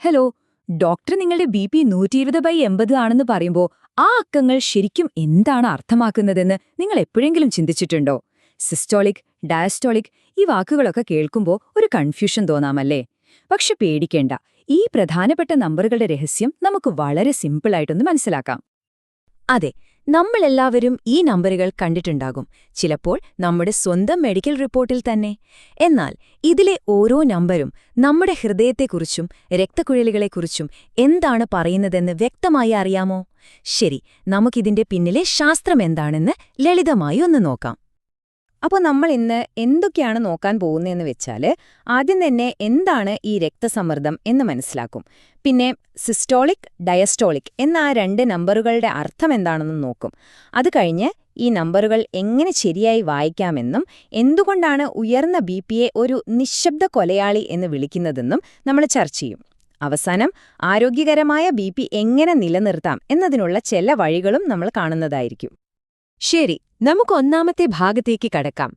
Hello doctor നിങ്ങളുടെ B P നൂറ്റി ഇരുപത് ബൈ എൺപത് ആണെന്ന് പറയുമ്പോൾ ആ അക്കങ്ങൾ ശരിക്കും എന്താണ് അർത്ഥമാക്കുന്നതെന്ന് നിങ്ങൾ എപ്പോഴെങ്കിലും ചിന്തിച്ചിട്ടുണ്ടോ? സിസ്റ്റോളിക് ഡയസ്റ്റോളിക് ഈ വാക്കുകളൊക്കെ കേൾക്കുമ്പോൾ ഒരു കൺഫ്യൂഷൻ തോന്നാമല്ലേ? പക്ഷെ പേടിക്കേണ്ട ഈ പ്രധാനപ്പെട്ട നമ്പറുകളുടെ രഹസ്യം നമുക്ക് വളരെ സിമ്പിളായിട്ടൊന്ന് മനസ്സിലാക്കാം. അതെ നമ്മളെല്ലാവരും ഈ നമ്പറുകൾ കണ്ടിട്ടുണ്ടാകും. ചിലപ്പോൾ നമ്മുടെ സ്വന്തം മെഡിക്കൽ റിപ്പോർട്ടിൽ തന്നെ. എന്നാൽ ഇതിലെ ഓരോ നമ്പരും നമ്മുടെ ഹൃദയത്തെക്കുറിച്ചും രക്തക്കുഴലുകളെക്കുറിച്ചും എന്താണ് പറയുന്നതെന്ന് വ്യക്തമായി അറിയാമോ? ശരി നമുക്കിതിന്റെ പിന്നിലെ ശാസ്ത്രമെന്താണെന്ന് ലളിതമായി ഒന്ന് നോക്കാം. അപ്പോൾ നമ്മൾ ഇന്ന് എന്തൊക്കെയാണ് നോക്കാൻ പോകുന്നതെന്ന് വെച്ചാൽ ആദ്യം തന്നെ എന്താണ് ഈ രക്തസമ്മർദ്ദം എന്ന് മനസ്സിലാക്കും. പിന്നെ സിസ്റ്റോളിക് ഡയസ്റ്റോളിക് എന്ന ആ രണ്ട് നമ്പറുകളുടെ അർത്ഥം എന്താണെന്ന് നോക്കും. അത് കഴിഞ്ഞ് ഈ നമ്പറുകൾ എങ്ങനെ ശരിയായി വായിക്കാമെന്നും എന്തുകൊണ്ടാണ് ഉയർന്ന ബി ഒരു നിശബ്ദ കൊലയാളി എന്ന് വിളിക്കുന്നതെന്നും നമ്മൾ ചർച്ച ചെയ്യും. അവസാനം ആരോഗ്യകരമായ ബി എങ്ങനെ നിലനിർത്താം എന്നതിനുള്ള ചില വഴികളും നമ്മൾ കാണുന്നതായിരിക്കും. ശരി നമുക്ക് ഒന്നാമത്തെ ഭാഗത്തേക്ക് കടക്കാം.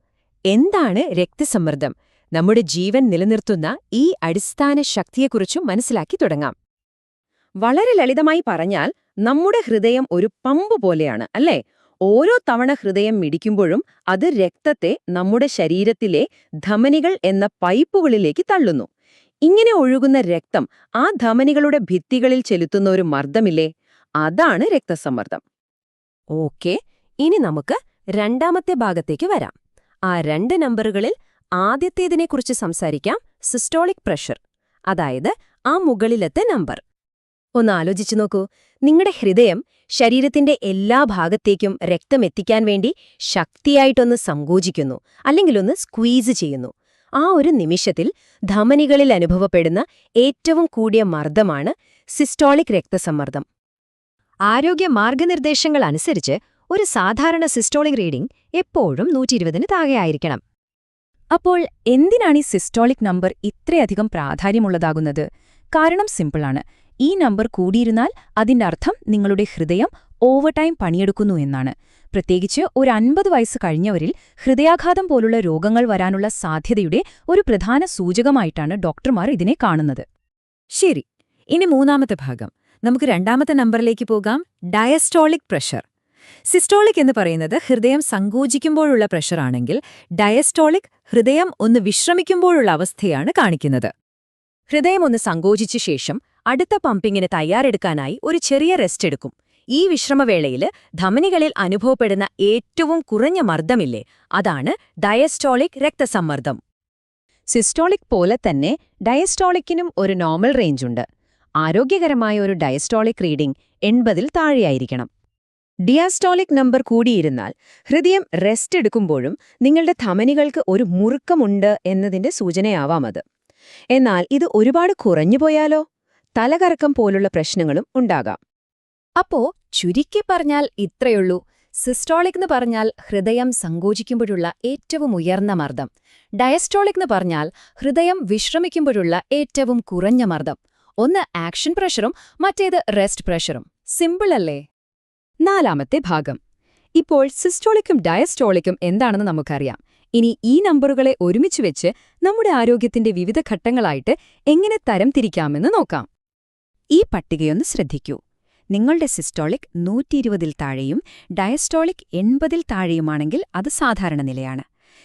എന്താണ് രക്തസമ്മർദ്ദം? നമ്മുടെ ജീവൻ നിലനിർത്തുന്ന ഈ അടിസ്ഥാന ശക്തിയെക്കുറിച്ചും മനസ്സിലാക്കി തുടങ്ങാം. വളരെ ലളിതമായി പറഞ്ഞാൽ നമ്മുടെ ഹൃദയം ഒരു പമ്പ് പോലെയാണ് അല്ലേ? ഓരോ തവണ ഹൃദയം മിടിക്കുമ്പോഴും അത് രക്തത്തെ നമ്മുടെ ശരീരത്തിലെ ധമനികൾ എന്ന പൈപ്പുകളിലേക്ക് തള്ളുന്നു. ഇങ്ങനെ ഒഴുകുന്ന രക്തം ആ ധമനികളുടെ ഭിത്തികളിൽ ചെലുത്തുന്ന ഒരു മർദ്ദമില്ലേ? അതാണ് രക്തസമ്മർദ്ദം. ഓക്കെ ഇനി നമുക്ക് രണ്ടാമത്തെ ഭാഗത്തേക്ക് വരാം. ആ രണ്ട് നമ്പറുകളിൽ ആദ്യത്തേതിനെക്കുറിച്ച് സംസാരിക്കാം സിസ്റ്റോളിക് പ്രഷർ അതായത് ആ മുകളിലത്തെ നമ്പർ. ഒന്ന് ആലോചിച്ചു നോക്കൂ നിങ്ങളുടെ ഹൃദയം ശരീരത്തിന്റെ എല്ലാ ഭാഗത്തേക്കും രക്തം എത്തിക്കാൻ വേണ്ടി ശക്തിയായിട്ടൊന്ന് സങ്കോചിക്കുന്നു അല്ലെങ്കിലൊന്ന് സ്ക്വീസ് ചെയ്യുന്നു. ആ ഒരു നിമിഷത്തിൽ ധമനികളിൽ അനുഭവപ്പെടുന്ന ഏറ്റവും കൂടിയ മർദ്ദമാണ് സിസ്റ്റോളിക് രക്തസമ്മർദ്ദം. ആരോഗ്യ മാർഗനിർദ്ദേശങ്ങൾ അനുസരിച്ച് ഒരു സാധാരണ സിസ്റ്റോളിക് റീഡിംഗ് എപ്പോഴും നൂറ്റിയിരുപതിന് താഴെയായിരിക്കണം അപ്പോൾ എന്തിനാണ് ഈ സിസ്റ്റോളിക് നമ്പർ ഇത്രയധികം പ്രാധാന്യമുള്ളതാകുന്നത്? കാരണം സിമ്പിളാണ്. ഈ നമ്പർ കൂടിയിരുന്നാൽ അതിന്റെ അർത്ഥം നിങ്ങളുടെ ഹൃദയം ഓവർ ടൈം പണിയെടുക്കുന്നു എന്നാണ്. പ്രത്യേകിച്ച് ഒരു അൻപത് വയസ്സ് കഴിഞ്ഞവരിൽ ഹൃദയാഘാതം പോലുള്ള രോഗങ്ങൾ വരാനുള്ള സാധ്യതയുടെ ഒരു പ്രധാന സൂചകമായിട്ടാണ് ഡോക്ടർമാർ ഇതിനെ കാണുന്നത്. ശരി ഇനി മൂന്നാമത്തെ ഭാഗം. നമുക്ക് രണ്ടാമത്തെ നമ്പറിലേക്ക് പോകാം. Diastolic pressure. സിസ്റ്റോളിക് എന്ന് പറയുന്നത് ഹൃദയം സങ്കോചിക്കുമ്പോഴുള്ള പ്രഷറാണെങ്കിൽ ഡയസ്റ്റോളിക് ഹൃദയം ഒന്ന് വിശ്രമിക്കുമ്പോഴുള്ള അവസ്ഥയാണ് കാണിക്കുന്നത്. ഹൃദയം ഒന്ന് സങ്കോചിച്ച ശേഷം അടുത്ത പമ്പിങ്ങിന് തയ്യാറെടുക്കാനായി ഒരു ചെറിയ റെസ്റ്റ് എടുക്കും. ഈ വിശ്രമവേളയിൽ ധമനികളിൽ അനുഭവപ്പെടുന്ന ഏറ്റവും കുറഞ്ഞ മർദ്ദമില്ലേ? അതാണ് ഡയസ്റ്റോളിക് രക്തസമ്മർദ്ദം. സിസ്റ്റോളിക് പോലെ തന്നെ ഡയസ്റ്റോളിക്കിനും ഒരു നോർമൽ റേഞ്ചുണ്ട് ആരോഗ്യകരമായ ഒരു ഡയസ്റ്റോളിക് റീഡിംഗ് എൺപതിൽ താഴെയായിരിക്കണം. ഡിയാസ്റ്റോളിക് നമ്പർ കൂടിയിരുന്നാൽ ഹൃദയം റെസ്റ്റ് എടുക്കുമ്പോഴും നിങ്ങളുടെ ധമനികൾക്ക് ഒരു മുറുക്കമുണ്ട് എന്നതിന്റെ സൂചനയാവാം അത്. എന്നാൽ ഇത് ഒരുപാട് കുറഞ്ഞുപോയാലോ തലകറക്കം പോലുള്ള പ്രശ്നങ്ങളും ഉണ്ടാകാം. അപ്പോ ചുരുക്കി പറഞ്ഞാൽ ഇത്രയുള്ളൂ. സിസ്റ്റോളിക് എന്ന് പറഞ്ഞാൽ ഹൃദയം സങ്കോചിക്കുമ്പോഴുള്ള ഏറ്റവും ഉയർന്ന മർദ്ദം. ഡയസ്റ്റോളിക് എന്ന് പറഞ്ഞാൽ ഹൃദയം വിശ്രമിക്കുമ്പോഴുള്ള ഏറ്റവും കുറഞ്ഞ മർദ്ദം. ഒന്ന് ആക്ഷൻ പ്രഷറും മറ്റേത് റെസ്റ്റ് പ്രഷറും സിമ്പിൾ അല്ലേ? നാലാമത്തെ ഭാഗം. ഇപ്പോൾ സിസ്റ്റോളിക്കും ഡയസ്റ്റോളിക്കും എന്താണെന്ന് നമുക്കറിയാം. ഇനി ഈ നമ്പറുകളെ ഒരുമിച്ച് വെച്ച് നമ്മുടെ ആരോഗ്യത്തിന്റെ വിവിധ ഘട്ടങ്ങളായിട്ട് എങ്ങനെ തരം തിരിക്കാമെന്ന് നോക്കാം. ഈ പട്ടികയൊന്ന് ശ്രദ്ധിക്കൂ. നിങ്ങളുടെ സിസ്റ്റോളിക് നൂറ്റിയിരുപതിൽ താഴെയും ഡയസ്റ്റോളിക് എൺപതിൽ താഴെയുമാണെങ്കിൽ അത് സാധാരണ നിലയാണ്.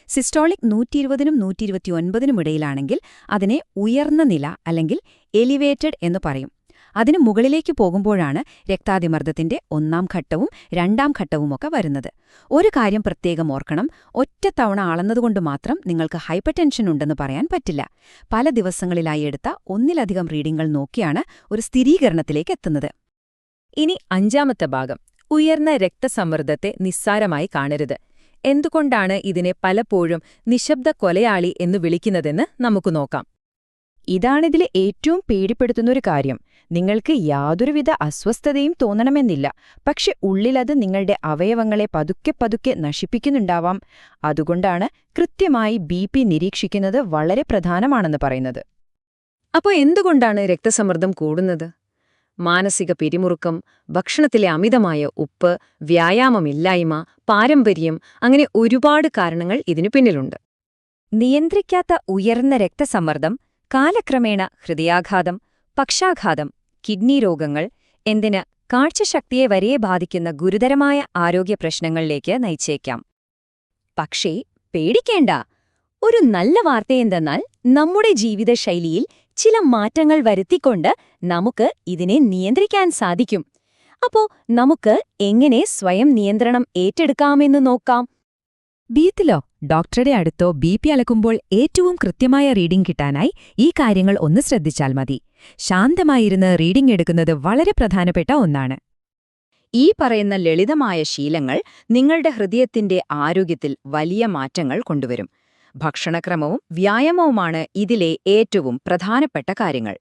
സിസ്റ്റോളിക് നൂറ്റിയിരുപതിനും നൂറ്റിയിരുപത്തിയൊൻപതിനും ഇടയിലാണെങ്കിൽ അതിനെ ഉയർന്ന നില അല്ലെങ്കിൽ എലിവേറ്റഡ് എന്ന് പറയും. അതിന് മുകളിലേക്ക് പോകുമ്പോഴാണ് രക്താതിമർദ്ദത്തിന്റെ ഒന്നാം ഘട്ടവും രണ്ടാം ഘട്ടവുമൊക്കെ വരുന്നത്. ഒരു കാര്യം പ്രത്യേകം ഓർക്കണം. ഒറ്റത്തവണ അളന്നതുകൊണ്ട് മാത്രം നിങ്ങൾക്ക് ഹൈപ്പർ ടെൻഷൻ ഉണ്ടെന്ന് പറയാൻ പറ്റില്ല. പല ദിവസങ്ങളിലായി എടുത്ത ഒന്നിലധികം റീഡിംഗുകൾ നോക്കിയാണ് ഒരു സ്ഥിരീകരണത്തിലേക്ക് എത്തുന്നത്. ഇനി അഞ്ചാമത്തെ ഭാഗം. ഉയർന്ന രക്തസമ്മർദ്ദത്തെ നിസ്സാരമായി കാണരുത്. എന്തുകൊണ്ടാണ് ഇതിനെ പലപ്പോഴും നിശബ്ദ കൊലയാളി എന്ന് വിളിക്കുന്നതെന്ന് നമുക്ക് നോക്കാം. ഇതാണിതിലെ ഏറ്റവും പേടിപ്പെടുത്തുന്നൊരു കാര്യം. നിങ്ങൾക്ക് യാതൊരുവിധ അസ്വസ്ഥതയും തോന്നണമെന്നില്ല. പക്ഷെ ഉള്ളിലത് നിങ്ങളുടെ അവയവങ്ങളെ പതുക്കെ പതുക്കെ നശിപ്പിക്കുന്നുണ്ടാവാം. അതുകൊണ്ടാണ് കൃത്യമായി ബി നിരീക്ഷിക്കുന്നത് വളരെ പ്രധാനമാണെന്ന് പറയുന്നത്. അപ്പോൾ എന്തുകൊണ്ടാണ് രക്തസമ്മർദ്ദം കൂടുന്നത്? മാനസിക പിരിമുറുക്കം ഭക്ഷണത്തിലെ അമിതമായ ഉപ്പ് വ്യായാമമില്ലായ്മ പാരമ്പര്യം അങ്ങനെ ഒരുപാട് കാരണങ്ങൾ ഇതിനു പിന്നിലുണ്ട്. നിയന്ത്രിക്കാത്ത ഉയർന്ന രക്തസമ്മർദ്ദം കാലക്രമേണ ഹൃദയാഘാതം പക്ഷാഘാതം കിഡ്നി രോഗങ്ങൾ എന്തിന് കാഴ്ചശക്തിയെ വരെ ബാധിക്കുന്ന ഗുരുതരമായ ആരോഗ്യ പ്രശ്നങ്ങളിലേക്ക് നയിച്ചേക്കാം. പക്ഷേ പേടിക്കേണ്ട. ഒരു നല്ല വാർത്തയെന്തെന്നാൽ നമ്മുടെ ജീവിതശൈലിയിൽ ചില മാറ്റങ്ങൾ വരുത്തിക്കൊണ്ട് നമുക്ക് ഇതിനെ നിയന്ത്രിക്കാൻ സാധിക്കും. അപ്പോ നമുക്ക് എങ്ങനെ സ്വയം നിയന്ത്രണം ഏറ്റെടുക്കാമെന്ന് നോക്കാം? ബീത്തിലോ ഡോക്ടറുടെ അടുത്തോ ബി പി അളക്കുമ്പോൾ ഏറ്റവും കൃത്യമായ റീഡിംഗ് കിട്ടാനായി ഈ കാര്യങ്ങൾ ഒന്ന് ശ്രദ്ധിച്ചാൽ മതി. ശാന്തമായിരുന്ന് റീഡിംഗ് എടുക്കുന്നത് വളരെ പ്രധാനപ്പെട്ട ഒന്നാണ്. ഈ പറയുന്ന ലളിതമായ ശീലങ്ങൾ നിങ്ങളുടെ ഹൃദയത്തിന്റെ ആരോഗ്യത്തിൽ വലിയ മാറ്റങ്ങൾ കൊണ്ടുവരും. ഭക്ഷണക്രമവും വ്യായാമവുമാണ് ഇതിലെ ഏറ്റവും പ്രധാനപ്പെട്ട കാര്യങ്ങൾ.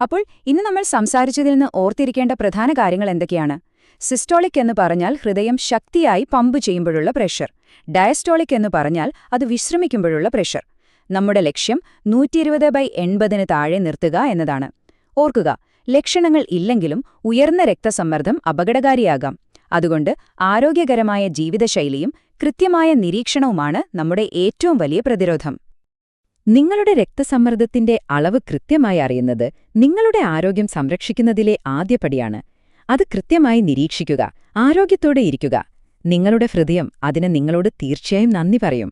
അപ്പോൾ ഇന്ന് നമ്മൾ സംസാരിച്ചതിൽ നിന്ന് ഓർത്തിരിക്കേണ്ട പ്രധാന കാര്യങ്ങൾ എന്തൊക്കെയാണ്? സിസ്റ്റോളിക് എന്ന് പറഞ്ഞാൽ ഹൃദയം ശക്തിയായി പമ്പ് ചെയ്യുമ്പോഴുള്ള പ്രഷർ. ഡയസ്റ്റോളിക് എന്ന് പറഞ്ഞാൽ അത് വിശ്രമിക്കുമ്പോഴുള്ള പ്രഷർ. നമ്മുടെ ലക്ഷ്യം നൂറ്റിയിരുപത് ബൈ എൺപതിന് താഴെ നിർത്തുക എന്നതാണ്. ഓർക്കുക ലക്ഷണങ്ങൾ ഇല്ലെങ്കിലും ഉയർന്ന രക്തസമ്മർദ്ദം അപകടകാരിയാകാം. അതുകൊണ്ട് ആരോഗ്യകരമായ ജീവിതശൈലിയും കൃത്യമായ നിരീക്ഷണവുമാണ് നമ്മുടെ ഏറ്റവും വലിയ പ്രതിരോധം. നിങ്ങളുടെ രക്തസമ്മർദ്ദത്തിന്റെ അളവ് കൃത്യമായി അറിയുന്നത് നിങ്ങളുടെ ആരോഗ്യം സംരക്ഷിക്കുന്നതിലെ ആദ്യപടിയാണ്. അത് കൃത്യമായി നിരീക്ഷിക്കുക ആരോഗ്യത്തോടെ ഇരിക്കുക. നിങ്ങളുടെ ഹൃദയം അതിന് നിങ്ങളോട് തീർച്ചയായും നന്ദി പറയും.